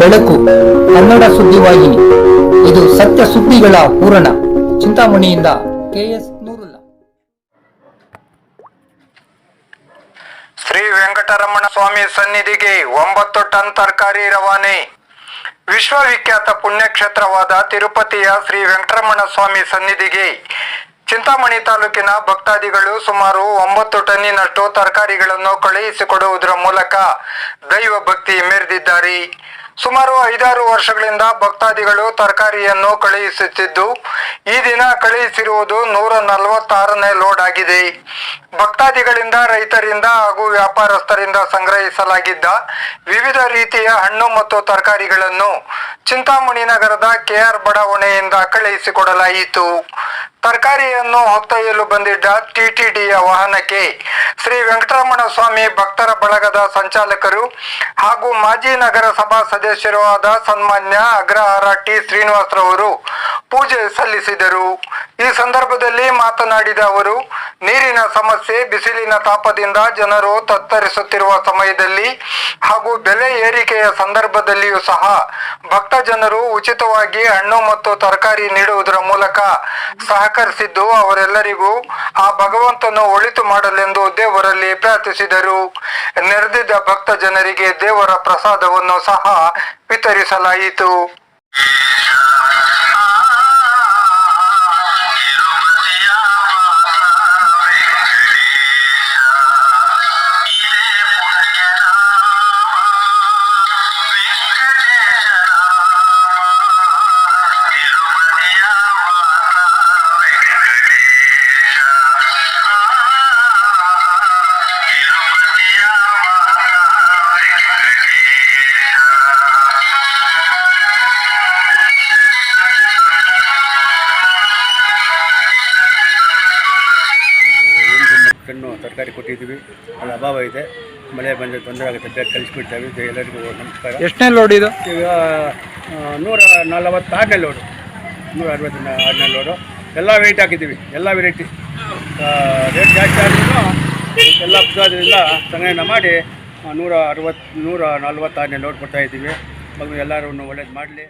ಬೆಳಕು ಕನ್ನಡ ಸುದ್ದಿವಾಹಿನಿ ಇದು ಸತ್ಯ ಸುದ್ದಿಗಳ ಪೂರಣ ಚಿಂತಾಮಣಿಯಿಂದ ಕೆಎಸ್ ನೂರುಲ್ಲ. ಶ್ರೀ ವೆಂಕಟರಮಣ ಸ್ವಾಮಿ ಸನ್ನಿಧಿಗೆ ಒಂಬತ್ತು ಟನ್ ತರಕಾರಿ ರವಾನೆ. ವಿಶ್ವವಿಖ್ಯಾತ ಪುಣ್ಯಕ್ಷೇತ್ರವಾದ ತಿರುಪತಿಯ ಶ್ರೀ ವೆಂಕಟರಮಣ ಸ್ವಾಮಿ ಸನ್ನಿಧಿಗೆ ಚಿಂತಾಮಣಿ ತಾಲೂಕಿನ ಭಕ್ತಾದಿಗಳು ಸುಮಾರು ಒಂಬತ್ತು ಟನ್ನಿನಷ್ಟು ತರಕಾರಿಗಳನ್ನು ಕಳುಹಿಸಿಕೊಡುವುದರ ಮೂಲಕ ದೈವ ಭಕ್ತಿ ಮೆರೆದಿದ್ದಾರೆ. ಸುಮಾರು ಐದಾರು ವರ್ಷಗಳಿಂದ ಭಕ್ತಾದಿಗಳು ತರಕಾರಿಯನ್ನು ಕಳುಹಿಸುತ್ತಿದ್ದು, ಈ ದಿನ ಕಳುಹಿಸಿರುವುದು ನೂರ ನಲವತ್ತಾರನೇ ಲೋಡ್ ಆಗಿದೆ. ಭಕ್ತಾದಿಗಳಿಂದ, ರೈತರಿಂದ ಹಾಗೂ ವ್ಯಾಪಾರಸ್ಥರಿಂದ ಸಂಗ್ರಹಿಸಲಾಗಿದ್ದ ವಿವಿಧ ರೀತಿಯ ಹಣ್ಣು ಮತ್ತು ತರಕಾರಿಗಳನ್ನು ಚಿಂತಾಮಣಿ ನಗರದ ಕೆಆರ್ ಬಡಾವಣೆಯಿಂದ ಕಳುಹಿಸಿಕೊಡಲಾಯಿತು. ತರಕಾರಿಯನ್ನು ಹೊತ್ತೊಯ್ಯಲು ಬಂದಿದ್ದ ಟಿಟಿಡಿಯ ವಾಹನಕ್ಕೆ ಶ್ರೀ ವೆಂಕಟರಮಣ ಸ್ವಾಮಿ ಭಕ್ತರ ಬಳಗದ ಸಂಚಾಲಕರು ಹಾಗೂ ಮಾಜಿ ನಗರಸಭಾ ಸದಸ್ಯರೂ ಆದ ಸನ್ಮಾನ್ಯ ಅಗ್ರಹಾರ ಟಿ ಶ್ರೀನಿವಾಸರವರು ಪೂಜೆ ಸಲ್ಲಿಸಿದರು. ಈ ಸಂದರ್ಭದಲ್ಲಿ ಮಾತನಾಡಿದ ಅವರು, ನೀರಿನ ಸಮಸ್ಯೆ, ಬಿಸಿಲಿನ ತಾಪದಿಂದ ಜನರು ತತ್ತರಿಸುತ್ತಿರುವ ಸಮಯದಲ್ಲಿ ಹಾಗೂ ಬೆಲೆ ಏರಿಕೆಯ ಸಂದರ್ಭದಲ್ಲಿಯೂ ಸಹ ಭಕ್ತ ಜನರು ಉಚಿತವಾಗಿ ಹಣ್ಣು ಮತ್ತು ತರಕಾರಿ ನೀಡುವುದರ ಮೂಲಕ ಸಹಕರಿಸಿದ್ದು, ಅವರೆಲ್ಲರಿಗೂ ಆ ಭಗವಂತನು ಒಳಿತು ಮಾಡಲೆಂದು ದೇವರಲ್ಲಿ ಪ್ರಾರ್ಥಿಸಿದರು. ನೆರೆದಿದ್ದ ಭಕ್ತ ಜನರಿಗೆ ದೇವರ ಪ್ರಸಾದವನ್ನು ಸಹ ವಿತರಿಸಲಾಯಿತು. ಎಂಟು ತರಕಾರಿ ಕೊಟ್ಟಿದ್ದೀವಿ. ಅಲ್ಲಿ ಅಭಾವ ಇದೆ. ಮಳೆ ಬಂದರೆ ತೊಂದರೆ ಆಗುತ್ತೆ. ಬೇಗ ಕಳಿಸ್ಬಿಡ್ತೇವೆ ಇದು ಎಲ್ಲರಿಗೂ ನಮಸ್ಕಾರ. ಎಷ್ಟನೇ ಲೋಡ್ ಇದು? ಈಗ ನೂರ ನಲವತ್ತಾರನೇ ಲೋಡು ನೂರ ಅರವತ್ತ ಆರನೇ ಲೋಡು ಎಲ್ಲ ವೆರೈಟಿ ಹಾಕಿದ್ದೀವಿ. ಎಲ್ಲ ವೆರೈಟಿ ರೇಟ್ ಜಾಸ್ತಿ ಆದ್ರೂ ಎಲ್ಲ ಪ್ರಸಾದದಿಂದ ಸಂಗ್ರಹಣೆ ಮಾಡಿ ನೂರ ಅರವತ್ತು ನೂರ ನಲ್ವತ್ತಾರನೇ ಲೋಡ್ ಕೊಡ್ತಾ ಇದ್ದೀವಿ. ಮಗು ಎಲ್ಲರೂ ಒಳ್ಳೇದು ಮಾಡಲಿ.